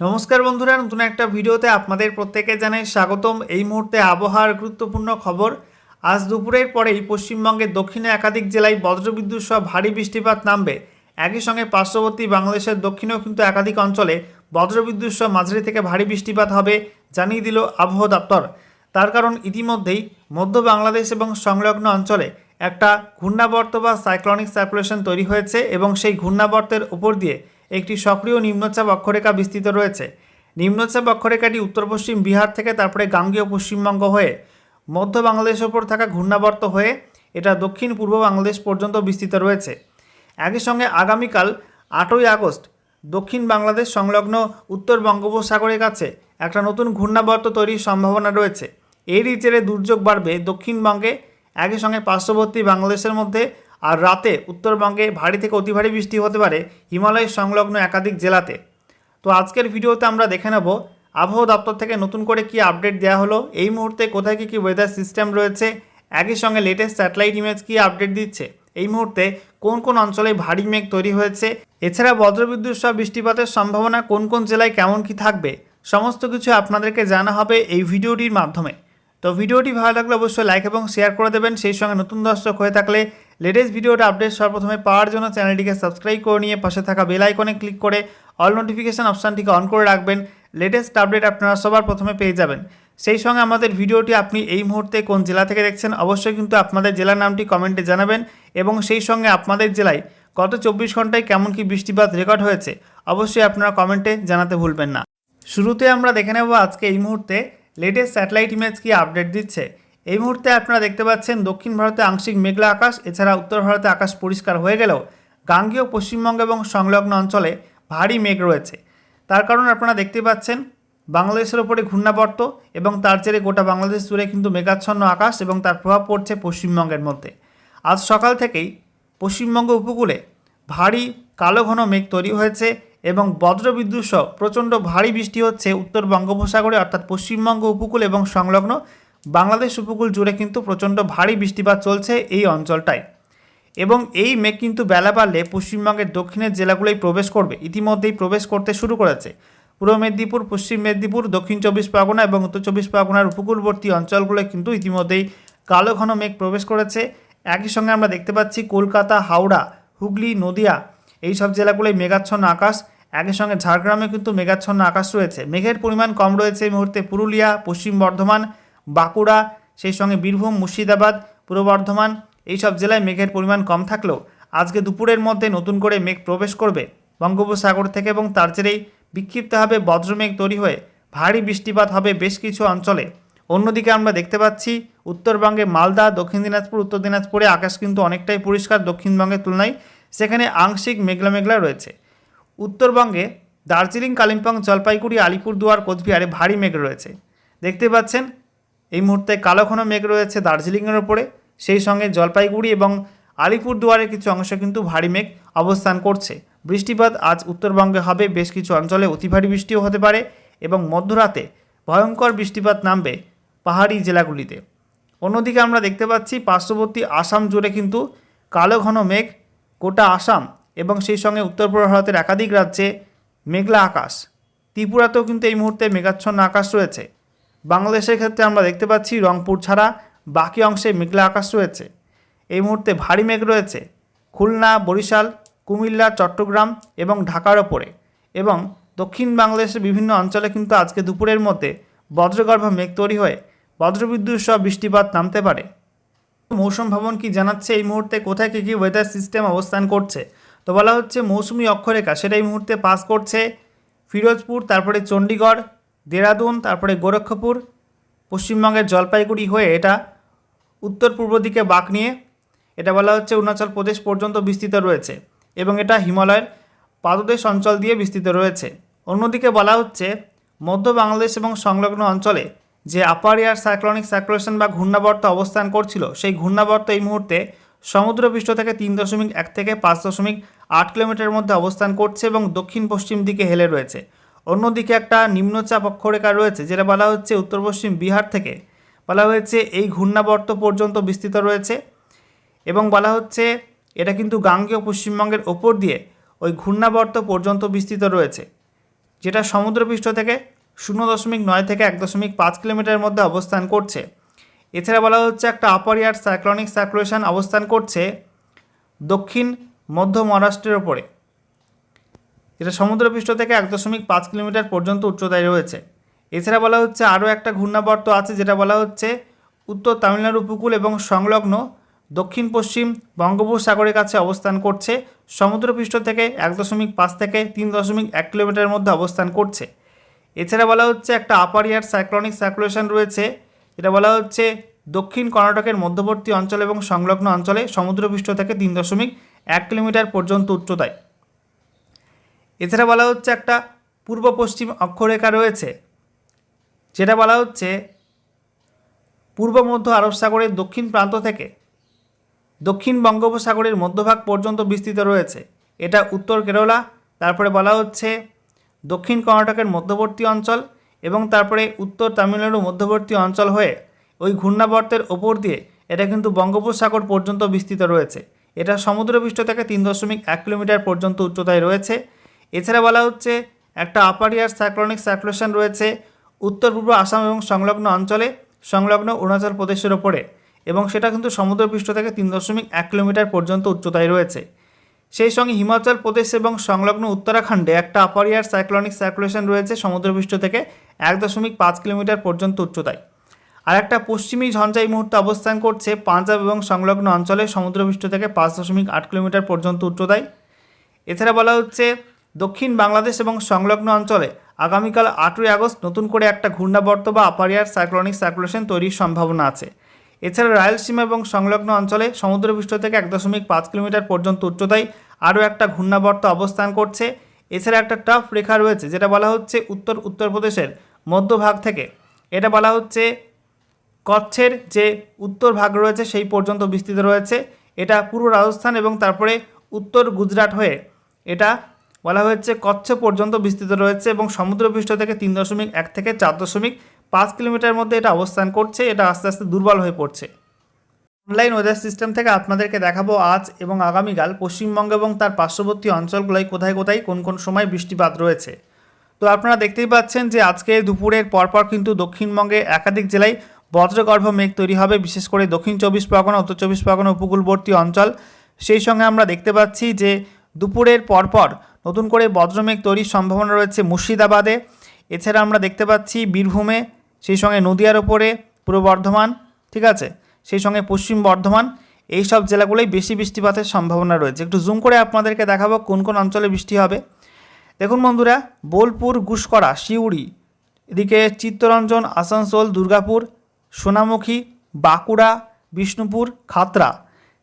নমস্কার বন্ধুরা, নতুন একটা ভিডিওতে আপনাদের প্রত্যেকে জানাই স্বাগতম। এই মুহূর্তে আবহাওয়ার গুরুত্বপূর্ণ খবর, আজ দুপুরের পরেই পশ্চিমবঙ্গের দক্ষিণে একাধিক জেলায় বজ্রবিদ্যুৎ সহ ভারী বৃষ্টিপাত নামবে। একই সঙ্গে পার্শ্ববর্তী বাংলাদেশের দক্ষিণেও কিন্তু একাধিক অঞ্চলে বজ্রবিদ্যুৎ সহ মাঝারি থেকে ভারী বৃষ্টিপাত হবে জানিয়ে দিল আবহাওয়া দপ্তর। তার কারণ ইতিমধ্যেই মধ্য বাংলাদেশ এবং সংলগ্ন অঞ্চলে একটা ঘূর্ণাবর্ত বা সাইক্লনিক সার্কুলেশন তৈরি হয়েছে এবং সেই ঘূর্ণাবর্তের উপর দিয়ে একটি সক্রিয় নিম্নচাপ অক্ষরেখা বিস্তৃত রয়েছে। নিম্নচাপ অক্ষরেখাটি উত্তর পশ্চিম বিহার থেকে তারপরে গাঙ্গীয় পশ্চিমবঙ্গ হয়ে মধ্য বাংলাদেশের ওপর থাকা ঘূর্ণাবর্ত হয়ে এটা দক্ষিণ পূর্ব বাংলাদেশ পর্যন্ত বিস্তৃত রয়েছে। একই সঙ্গে আগামীকাল আটই আগস্ট দক্ষিণ বাংলাদেশ সংলগ্ন উত্তর বঙ্গোপসাগরের কাছে একটা নতুন ঘূর্ণাবর্ত তৈরির সম্ভাবনা রয়েছে। এরই জেরে দুর্যোগ বাড়বে দক্ষিণবঙ্গে। একই সঙ্গে পার্শ্ববর্তী বাংলাদেশের মধ্যে আর রাতে উত্তরবঙ্গে ভারী থেকে অতি ভারী বৃষ্টি হতে পারে হিমালয় সংলগ্ন একাধিক জেলাতে। তো আজকের ভিডিওতে আমরা দেখে নেব, আবহাওয়া দপ্তর থেকে নতুন করে কি আপডেট দেওয়া হলো, এই মুহূর্তে কোথায় কী কী ওয়েদার সিস্টেম রয়েছে, একই সঙ্গে লেটেস্ট স্যাটেলাইট ইমেজ কি আপডেট দিচ্ছে, এই মুহূর্তে কোন কোন অঞ্চলে ভারী মেঘ তৈরি হয়েছে, এছাড়া বজ্রবিদ্যুৎ সহ বৃষ্টিপাতের সম্ভাবনা কোন কোন জেলায় কেমন কি থাকবে, সমস্ত কিছু আপনাদেরকে জানা হবে এই ভিডিওটির মাধ্যমে। তো ভিডিওটি ভালো লাগলে অবশ্যই লাইক এবং শেয়ার করে দেবেন, সেই সঙ্গে নতুন দর্শক হয়ে থাকলে লেটেস্ট ভিডিওটা আপডেট সর্বপ্রথমে পাওয়ার জন্য চ্যানেলটিকে সাবস্ক্রাইব করে নিয়ে পাশে থাকা বেল আইকনে ক্লিক করে অল নোটিফিকেশান অপশানটিকে অন করে রাখবেন। লেটেস্ট আপডেট আপনারা সবার প্রথমে পেয়ে যাবেন। সেই সঙ্গে আমাদের ভিডিওটি আপনি এই মুহূর্তে কোন জেলা থেকে দেখছেন অবশ্যই কিন্তু আপনাদের জেলার নামটি কমেন্টে জানাবেন এবং সেই সঙ্গে আপনাদের জেলায় গত চব্বিশ ঘন্টায় কেমন কি বৃষ্টিপাত রেকর্ড হয়েছে অবশ্যই আপনারা কমেন্টে জানাতে ভুলবেন না। শুরুতে আমরা দেখে নেব আজকে এই মুহূর্তে লেটেস্ট স্যাটেলাইট ইমেজ কি আপডেট দিচ্ছে। এই মুহূর্তে আপনারা দেখতে পাচ্ছেন দক্ষিণ ভারতে আংশিক মেঘলা আকাশ, এছাড়া উত্তর ভারতে আকাশ পরিষ্কার হয়ে গেলেও গাঙ্গীয় পশ্চিমবঙ্গ এবং সংলগ্ন অঞ্চলে ভারী মেঘ রয়েছে। তার কারণ আপনারা দেখতে পাচ্ছেন, বাংলাদেশের ওপরে ঘূর্ণাবর্ত এবং তার জেরে গোটা বাংলাদেশ জুড়ে কিন্তু মেঘাচ্ছন্ন আকাশ এবং তার প্রভাব পড়ছে পশ্চিমবঙ্গের মধ্যে। আজ সকাল থেকেই পশ্চিমবঙ্গ উপকূলে ভারী কালো ঘন মেঘ তৈরি হয়েছে এবং বজ্রবিদ্যুৎ সহ প্রচণ্ড ভারী বৃষ্টি হচ্ছে উত্তর বঙ্গোপসাগরে, অর্থাৎ পশ্চিমবঙ্গ উপকূল এবং সংলগ্ন বাংলাদেশ উপকূল জুড়ে কিন্তু প্রচণ্ড ভারী বৃষ্টিপাত চলছে এই অঞ্চলটায়। এবং এই মেঘ কিন্তু বেলা বাড়লে পশ্চিমবঙ্গের দক্ষিণের জেলাগুলোয় প্রবেশ করবে। ইতিমধ্যেই প্রবেশ করতে শুরু করেছে। পূর্ব মেদিনীপুর, পশ্চিম মেদিনীপুর, দক্ষিণ চব্বিশ পরগনা এবং উত্তর চব্বিশ পরগনার উপকূলবর্তী অঞ্চলগুলোয় কিন্তু ইতিমধ্যেই কালো ঘন মেঘ প্রবেশ করেছে। একই সঙ্গে আমরা দেখতে পাচ্ছি কলকাতা, হাওড়া, হুগলি, নদিয়া এই সব জেলাগুলোয় মেঘাচ্ছন্ন আকাশ। একই সঙ্গে ঝাড়গ্রামে কিন্তু মেঘাচ্ছন্ন আকাশ রয়েছে। মেঘের পরিমাণ কম রয়েছে এই মুহূর্তে। পুরুলিয়া, পশ্চিম বর্ধমান বাঁকুড়া, সেই সঙ্গে বীরভূম, মুর্শিদাবাদ, পূর্ব বর্ধমান, এইসব জেলায় মেঘের পরিমাণ কম থাকলেও আজকে দুপুরের মধ্যে নতুন করে মেঘ প্রবেশ করবে বঙ্গোপসাগর থেকে এবং তার জেরেই বিক্ষিপ্তভাবে বজ্রমেঘ তৈরি হয়ে ভারী বৃষ্টিপাত হবে বেশ কিছু অঞ্চলে। অন্যদিকে আমরা দেখতে পাচ্ছি, উত্তরবঙ্গে মালদা, দক্ষিণ দিনাজপুর, উত্তর দিনাজপুরে আকাশ কিন্তু অনেকটাই পরিষ্কার দক্ষিণবঙ্গের তুলনায়, সেখানে আংশিক মেঘলা মেঘলা রয়েছে। উত্তরবঙ্গে দার্জিলিং, কালিম্পং, জলপাইগুড়ি, আলিপুরদুয়ার, কোচবিহারে ভারী মেঘ রয়েছে। দেখতে পাচ্ছেন এই মুহূর্তে কালো ঘন মেঘ রয়েছে দার্জিলিংয়ের ওপরে। সেই সঙ্গে জলপাইগুড়ি এবং আলিপুরদুয়ারের কিছু অংশ কিন্তু ভারী মেঘ অবস্থান করছে। বৃষ্টিপাত আজ উত্তরবঙ্গে হবে, বেশ কিছু অঞ্চলে অতি ভারী বৃষ্টিও হতে পারে এবং মধ্যরাতে ভয়ঙ্কর বৃষ্টিপাত নামবে পাহাড়ি জেলাগুলিতে। অন্যদিকে আমরা দেখতে পাচ্ছি, পার্শ্ববর্তী আসাম জুড়ে কিন্তু কালো ঘন মেঘ গোটা আসাম এবং সেই সঙ্গে উত্তর পূর্ব ভারতের একাধিক রাজ্যে মেঘলা আকাশ। ত্রিপুরাতেও কিন্তু এই মুহূর্তে মেঘাচ্ছন্ন আকাশ রয়েছে। বাংলাদেশের ক্ষেত্রে আমরা দেখতে পাচ্ছি রংপুর ছাড়া বাকি অংশে মেঘলা আকাশ রয়েছে। এই মুহূর্তে ভারী মেঘ রয়েছে। খুলনা, বরিশাল, কুমিল্লা, চট্টগ্রাম এবং ঢাকার ওপরে এবং দক্ষিণ বাংলাদেশের বিভিন্ন অঞ্চলে কিন্তু আজকে দুপুরের মধ্যে বজ্রগর্ভ মেঘ তৈরি হয়ে বজ্রবিদ্যুৎ সহ বৃষ্টিপাত নামতে পারে। মৌসুম ভবন কি জানাচ্ছে? এই মুহূর্তে কোথায় কী কী ওয়েদার সিস্টেম অবস্থান করছে? তো বলা হচ্ছে মৌসুমি অক্ষরেখা, সেটা এই মুহূর্তে পাস করছে ফিরোজপুর, তারপরে চণ্ডীগড় দেরাদুন, তারপরে গোরক্ষপুর, পশ্চিমবঙ্গের জলপাইগুড়ি হয়ে এটা উত্তর পূর্ব দিকে বাঁক নিয়ে এটা বলা হচ্ছে অরুণাচল প্রদেশ পর্যন্ত বিস্তৃত রয়েছে এবং এটা হিমালয়ের পাদদেশ অঞ্চল দিয়ে বিস্তৃত রয়েছে। অন্যদিকে বলা হচ্ছে মধ্য বাংলাদেশ এবং সংলগ্ন অঞ্চলে যে আপার এয়ার সাইক্লনিক সার্কুলেশন বা ঘূর্ণাবর্ত অবস্থান করছিল, সেই ঘূর্ণাবর্ত এই মুহূর্তে সমুদ্রপৃষ্ঠ থেকে তিন দশমিক এক থেকে পাঁচ দশমিক আট কিলোমিটারের মধ্যে অবস্থান করছে এবং দক্ষিণ পশ্চিম দিকে হেলে রয়েছে। অন্যদিকে একটা নিম্নচাপ অক্ষরেখা রয়েছে, যেটা বলা হচ্ছে উত্তর পশ্চিম বিহার থেকে। বলা হয়েছে এই ঘূর্ণাবর্ত পর্যন্ত বিস্তৃত রয়েছে এবং বলা হচ্ছে এটা কিন্তু গাঙ্গেয় পশ্চিমবঙ্গের ওপর দিয়ে ওই ঘূর্ণাবর্ত পর্যন্ত বিস্তৃত রয়েছে, যেটা সমুদ্রপৃষ্ঠ থেকে শূন্য দশমিক নয় থেকে এক দশমিক পাঁচ কিলোমিটারের মধ্যে অবস্থান করছে। এছাড়া বলা হচ্ছে একটা আপার ইয়ার সাইক্লনিক সার্কুলেশন অবস্থান করছে দক্ষিণ মধ্য মহারাষ্ট্রের ওপরে। যেটা সমুদ্রপৃষ্ঠ থেকে এক দশমিক পাঁচ কিলোমিটার পর্যন্ত উচ্চতায় রয়েছে। এছাড়া বলা হচ্ছে আরও একটা ঘূর্ণাবর্ত আছে, যেটা বলা হচ্ছে উত্তর তামিলনাড়ু উপকূল এবং সংলগ্ন দক্ষিণ পশ্চিম বঙ্গোপসাগরের কাছে অবস্থান করছে। সমুদ্রপৃষ্ঠ থেকে এক দশমিক পাঁচ থেকে তিন দশমিক এক কিলোমিটারের মধ্যে অবস্থান করছে। এছাড়া বলা হচ্ছে একটা আপার ইয়ার সাইক্লনিক সার্কুলেশন রয়েছে এটা বলা হচ্ছে দক্ষিণ কর্ণাটকের মধ্যবর্তী অঞ্চল এবং সংলগ্ন অঞ্চলে সমুদ্রপৃষ্ঠ থেকে তিন দশমিক এক কিলোমিটার পর্যন্ত উচ্চতায়। এছাড়া বলা হচ্ছে একটা পূর্ব পশ্চিম অক্ষরেখা রয়েছে, যেটা বলা হচ্ছে পূর্ব, মধ্য আরব সাগরের দক্ষিণ প্রান্ত থেকে দক্ষিণ বঙ্গোপসাগরের মধ্যভাগ পর্যন্ত বিস্তৃত রয়েছে। এটা উত্তর কেরলা, তারপরে বলা হচ্ছে দক্ষিণ কর্ণাটকের মধ্যবর্তী অঞ্চল এবং তারপরে উত্তর তামিলনাড়ু মধ্যবর্তী অঞ্চল হয়ে ওই ঘূর্ণাবর্তের ওপর দিয়ে এটা কিন্তু বঙ্গোপসাগর পর্যন্ত বিস্তৃত রয়েছে। এটা সমুদ্রপৃষ্ঠ থেকে তিন দশমিক এক কিলোমিটার পর্যন্ত উচ্চতায় রয়েছে। এছাড়া বলা হচ্ছে, একটা আপার ইয়ার সাইক্লনিক সার্কুলেশন রয়েছে উত্তর পূর্ব আসাম এবং সংলগ্ন অঞ্চলে, সংলগ্ন অরুণাচল প্রদেশের ওপরে এবং সেটা কিন্তু সমুদ্রপৃষ্ঠ থেকে তিন দশমিক এক কিলোমিটার পর্যন্ত উচ্চতায় রয়েছে। সেই সঙ্গে হিমাচল প্রদেশ এবং সংলগ্ন উত্তরাখণ্ডে একটা আপার ইয়ার সাইক্লনিক সার্কুলেশন রয়েছে সমুদ্রপৃষ্ঠ থেকে এক দশমিক পাঁচ কিলোমিটার পর্যন্ত উচ্চতায়। আর একটা পশ্চিমী ঝঞ্ঝা এই মুহূর্তে অবস্থান করছে পাঞ্জাব এবং সংলগ্ন অঞ্চলে সমুদ্রপৃষ্ঠ থেকে পাঁচ দশমিক আট কিলোমিটার পর্যন্ত উচ্চতায়। এছাড়া বলা হচ্ছে দক্ষিণ বাংলাদেশ এবং সংলগ্ন অঞ্চলে আগামীকাল আটই আগস্ট নতুন করে একটা ঘূর্ণাবর্ত বা আপার ইয়ার সাইক্লনিক সার্কুলেশন তৈরির সম্ভাবনা আছে। এছাড়া রায়লসীমা এবং সংলগ্ন অঞ্চলে সমুদ্রপৃষ্ঠ থেকে এক দশমিক পাঁচ কিলোমিটার পর্যন্ত উচ্চতায় আরও একটা ঘূর্ণাবর্ত অবস্থান করছে। এছাড়া একটা টাফ রেখা রয়েছে, যেটা বলা হচ্ছে উত্তর উত্তরপ্রদেশের মধ্যভাগ থেকে। এটা বলা হচ্ছে কচ্ছের যে উত্তর ভাগ রয়েছে সেই পর্যন্ত বিস্তৃত রয়েছে। এটা পুরো রাজস্থান এবং তারপরে উত্তর গুজরাট হয়ে এটা বলা হয়েছে কচ্ছ পর্যন্ত বিস্তৃত রয়েছে এবং সমুদ্রপৃষ্ঠ থেকে তিন দশমিক এক থেকে চার দশমিক পাঁচ কিলোমিটার মধ্যে এটা অবস্থান করছে, এটা আস্তে আস্তে দুর্বল হয়ে পড়ছে। অনলাইন ওয়েদার সিস্টেম থেকে আপনাদেরকে দেখাবো আজ এবং আগামীকাল পশ্চিমবঙ্গ এবং তার পার্শ্ববর্তী অঞ্চলগুলোয় কোথায় কোথায় কোন কোন সময় বৃষ্টিপাত রয়েছে। তো আপনারা দেখতেই পাচ্ছেন যে আজকে দুপুরের পরপর কিন্তু দক্ষিণবঙ্গে একাধিক জেলায় বজ্রগর্ভ মেঘ তৈরি হবে, বিশেষ করে দক্ষিণ চব্বিশ পরগনা, উত্তর চব্বিশ পরগনা উপকূলবর্তী অঞ্চল। সেই সঙ্গে আমরা দেখতে পাচ্ছি যে দুপুরের পরপর নতুন করে বজ্রমেঘ তৈরির সম্ভাবনা রয়েছে মুর্শিদাবাদে। এছাড়া আমরা দেখতে পাচ্ছি বীরভূমে, সেই সঙ্গে নদিয়ার ওপরে পূর্ব বর্ধমান, ঠিক আছে? সেই সঙ্গে পশ্চিম বর্ধমান এই সব জেলাগুলোই বেশি বৃষ্টিপাতের সম্ভাবনা রয়েছে। একটু জুম করে আপনাদেরকে দেখাবো কোন কোন অঞ্চলে বৃষ্টি হবে। দেখুন বন্ধুরা, বোলপুর, গুসকরা শিউড়ি এদিকে চিত্তরঞ্জন, আসানসোল, দুর্গাপুর, সোনামুখী, বাঁকুড়া, বিষ্ণুপুর, খাতরা।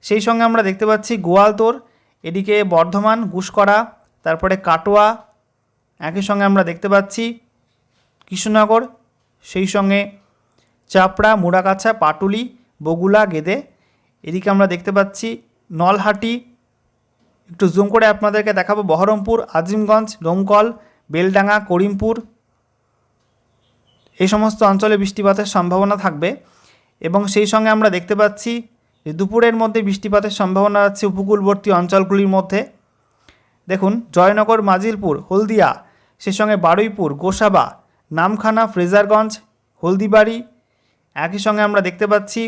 সেই সঙ্গে আমরা দেখতে পাচ্ছি গোয়ালতোর, এদিকে বর্ধমান, গুসকরা তারপরে কাটোয়া, একই সঙ্গে আমরা দেখতে পাচ্ছি কৃষ্ণনগর, সেই সঙ্গে চাপড়া মুড়াগাছা পাটুলি, বগুলা, গেদে। এদিকে আমরা দেখতে পাচ্ছি নলহাটি। একটু জুম করে আপনাদেরকে দেখাবো বহরমপুর, আজিমগঞ্জ ডোমকল বেলডাঙ্গা, করিমপুর। এই সমস্ত অঞ্চলে বৃষ্টিপাতের সম্ভাবনা থাকবে এবং সেই সঙ্গে আমরা দেখতে পাচ্ছি দুপুরের মধ্যে বৃষ্টিপাতের সম্ভাবনা আছে উপকূলবর্তী অঞ্চলগুলির মধ্যে। দেখুন, জয়নগর, মাজিলপুর, হলদিয়া, সেই সঙ্গে বারুইপুর, গোসাবা, নামখানা, ফ্রেজারগঞ্জ, হলদিবাড়ি। একই সঙ্গে আমরা দেখতে পাচ্ছি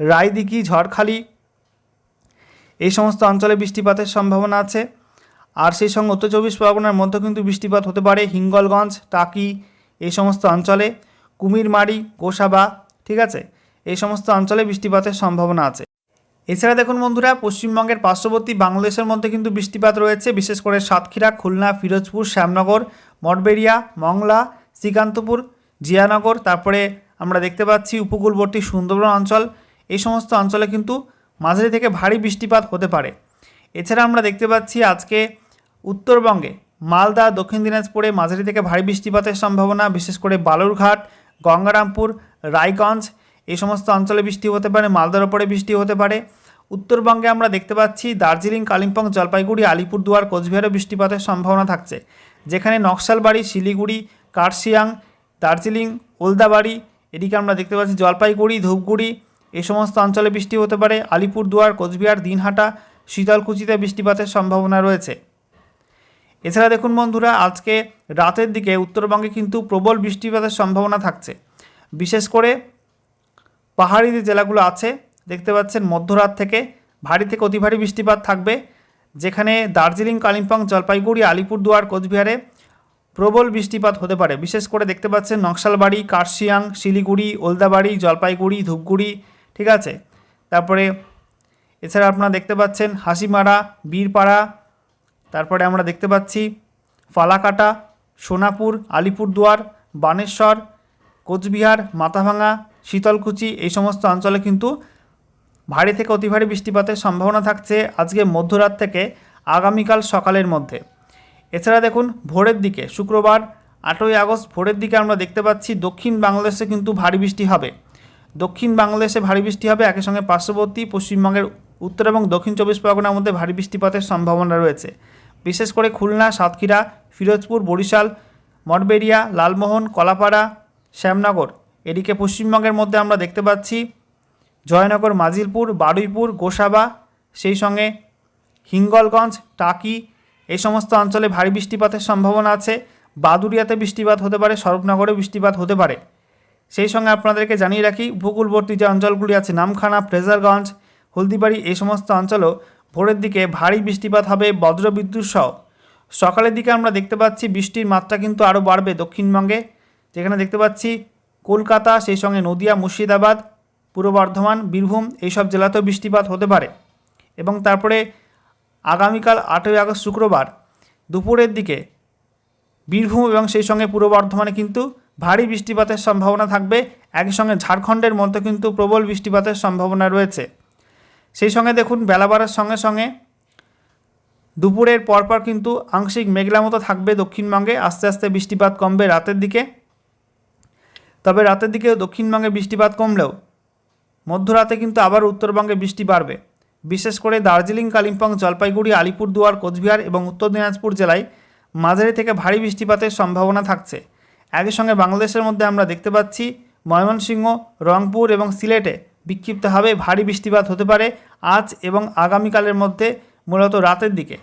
রায়দিঘি, ঝড়খালি। এই সমস্ত অঞ্চলে বৃষ্টিপাতের সম্ভাবনা আছে। আর সেই সঙ্গে উত্তর চব্বিশ পরগনার মধ্যে কিন্তু বৃষ্টিপাত হতে পারে। হিঙ্গলগঞ্জ, টাকি, এই সমস্ত অঞ্চলে। কুমিরমারি, গোসাবা, ঠিক আছে? এই সমস্ত অঞ্চলে বৃষ্টিপাতের সম্ভাবনা আছে। এছাড়া দেখুন বন্ধুরা, পশ্চিমবঙ্গের পার্শ্ববর্তী বাংলাদেশের মধ্যে কিন্তু বৃষ্টিপাত রয়েছে, বিশেষ করে সাতক্ষীরা, খুলনা, ফিরোজপুর, শ্যামনগর, মঠবেড়িয়া, মংলা, শ্রীকান্তপুর, জিয়ানগর, তারপরে আমরা দেখতে পাচ্ছি উপকূলবর্তী সুন্দরবন অঞ্চল। এই সমস্ত অঞ্চলে কিন্তু মাঝারি থেকে ভারী বৃষ্টিপাত হতে পারে। এছাড়া আমরা দেখতে পাচ্ছি আজকে উত্তরবঙ্গে, মালদা, দক্ষিণ দিনাজপুরে মাঝারি থেকে ভারী বৃষ্টিপাতের সম্ভাবনা, বিশেষ করে বালুরঘাট, গঙ্গারামপুর, রায়গঞ্জ এই সমস্ত অঞ্চলে বৃষ্টি হতে পারে, মালদার ওপরে বৃষ্টি হতে পারে। উত্তরবঙ্গে আমরা দেখতে পাচ্ছি দার্জিলিং, কালিম্পং, জলপাইগুড়ি, আলিপুরদুয়ার, কোচবিহারে বৃষ্টিপাতের সম্ভাবনা থাকছে, যেখানে নকশালবাড়ি, শিলিগুড়ি, কার্শিয়াং, দার্জিলিং, ওলদাবাড়ি, এদিকে আমরা দেখতে পাচ্ছি জলপাইগুড়ি, ধূপগুড়ি, এই সমস্ত অঞ্চলে বৃষ্টি হতে পারে। আলিপুরদুয়ার, কোচবিহার, দিনহাটা, শীতলকুচিতে বৃষ্টিপাতের সম্ভাবনা রয়েছে। এছাড়া দেখুন বন্ধুরা, আজকে রাতের দিকে উত্তরবঙ্গে কিন্তু প্রবল বৃষ্টিপাতের সম্ভাবনা থাকছে। বিশেষ করে পাহাড়ি যে জেলাগুলো আছে, দেখতে পাচ্ছেন মধ্যরাত থেকে ভারী থেকে অতি ভারী বৃষ্টিপাত থাকবে, যেখানে দার্জিলিং, কালিম্পং, জলপাইগুড়ি, আলিপুরদুয়ার, কোচবিহারে প্রবল বৃষ্টিপাত হতে পারে। বিশেষ করে দেখতে পাচ্ছেন নকশালবাড়ি, কার্শিয়াং, শিলিগুড়ি, ওলদাবাড়ি, জলপাইগুড়ি, ধূপগুড়ি, ঠিক আছে? তারপরে এছাড়া আপনারা দেখতে পাচ্ছেন হাসিমারা, বীরপাড়া, তারপরে আমরা দেখতে পাচ্ছি ফালাকাটা, সোনাপুর, আলিপুরদুয়ার, বানেশ্বর, কোচবিহার মাথাভাঙা শীতলকুচি, এই সমস্ত অঞ্চলে কিন্তু ভারী থেকে অতি ভারী বৃষ্টিপাতের সম্ভাবনা থাকছে আজকে মধ্যরাত থেকে আগামীকাল সকালের মধ্যে। এছাড়া দেখুন, ভোরের দিকে, শুক্রবার আটই আগস্ট, ভোরের দিকে আমরা দেখতে পাচ্ছি দক্ষিণ বাংলাদেশে কিন্তু ভারী বৃষ্টি হবে। দক্ষিণ বাংলাদেশে ভারী বৃষ্টি হবে একই সঙ্গে পার্শ্ববর্তী, পশ্চিমবঙ্গের উত্তর এবং দক্ষিণ চব্বিশ পরগনার মধ্যে ভারী বৃষ্টিপাতের সম্ভাবনা রয়েছে। বিশেষ করে খুলনা, সাতক্ষীরা, ফিরোজপুর, বরিশাল, মঠবেড়িয়া, লালমোহন, কলাপাড়া, শ্যামনগর এদিকে পশ্চিমবঙ্গের মধ্যে আমরা দেখতে পাচ্ছি জয়নগর, মাজিলপুর, বারুইপুর, গোসাবা, সেই সঙ্গে হিঙ্গলগঞ্জ, টাকি, এই সমস্ত অঞ্চলে ভারী বৃষ্টিপাতের সম্ভাবনা আছে। বাদুরিয়াতে বৃষ্টিপাত হতে পারে স্বরূপনগরে বৃষ্টিপাত হতে পারে। সেই সঙ্গে আপনাদেরকে জানিয়ে রাখি, উপকূলবর্তী যে অঞ্চলগুলি আছে, নামখানা, ফ্রেজারগঞ্জ, হলদিবাড়ি, এই সমস্ত অঞ্চলও ভোরের দিকে ভারী বৃষ্টিপাত হবে বজ্রবিদ্যুৎ সহ। সকালের দিকে আমরা দেখতে পাচ্ছি, বৃষ্টির মাত্রা কিন্তু আরও বাড়বে দক্ষিণবঙ্গে। যেখানে দেখতে পাচ্ছি কলকাতা, সেই সঙ্গে নদিয়া, মুর্শিদাবাদ, পূর্ব বর্ধমান, বীরভূম এইসব জেলাতেও বৃষ্টিপাত হতে পারে। এবং তারপরে আগামীকাল আটই আগস্ট শুক্রবার দুপুরের দিকে বীরভূম এবং সেই সঙ্গে পূর্ব বর্ধমানে কিন্তু ভারী বৃষ্টিপাতের সম্ভাবনা থাকবে। একই সঙ্গে ঝাড়খণ্ডের মধ্যে কিন্তু প্রবল বৃষ্টিপাতের সম্ভাবনা রয়েছে। সেই সঙ্গে দেখুন, বেলা বাড়ার সঙ্গে সঙ্গে দুপুরের পরপর কিন্তু আংশিক মেঘলা মতো থাকবে দক্ষিণবঙ্গে। আস্তে আস্তে বৃষ্টিপাত কমবে রাতের দিকে। তবে রাতের দিকে দক্ষিণবঙ্গে বৃষ্টিপাত কমলেও মধ্যরাতে কিন্তু আবার উত্তরবঙ্গে বৃষ্টি বাড়বে। বিশেষ করে দার্জিলিং, কালিম্পং, জলপাইগুড়ি, আলিপুরদুয়ার, কোচবিহার এবং উত্তর দিনাজপুর জেলায় মাঝারি থেকে ভারী বৃষ্টিপাতের সম্ভাবনা থাকছে। একই সঙ্গে বাংলাদেশের মধ্যে আমরা দেখতে পাচ্ছি ময়মনসিংহ, রংপুর এবং সিলেটে বিক্ষিপ্তভাবে ভারী বৃষ্টিপাত হতে পারে আজ এবং আগামীকালের মধ্যে, মূলত রাতের দিকে।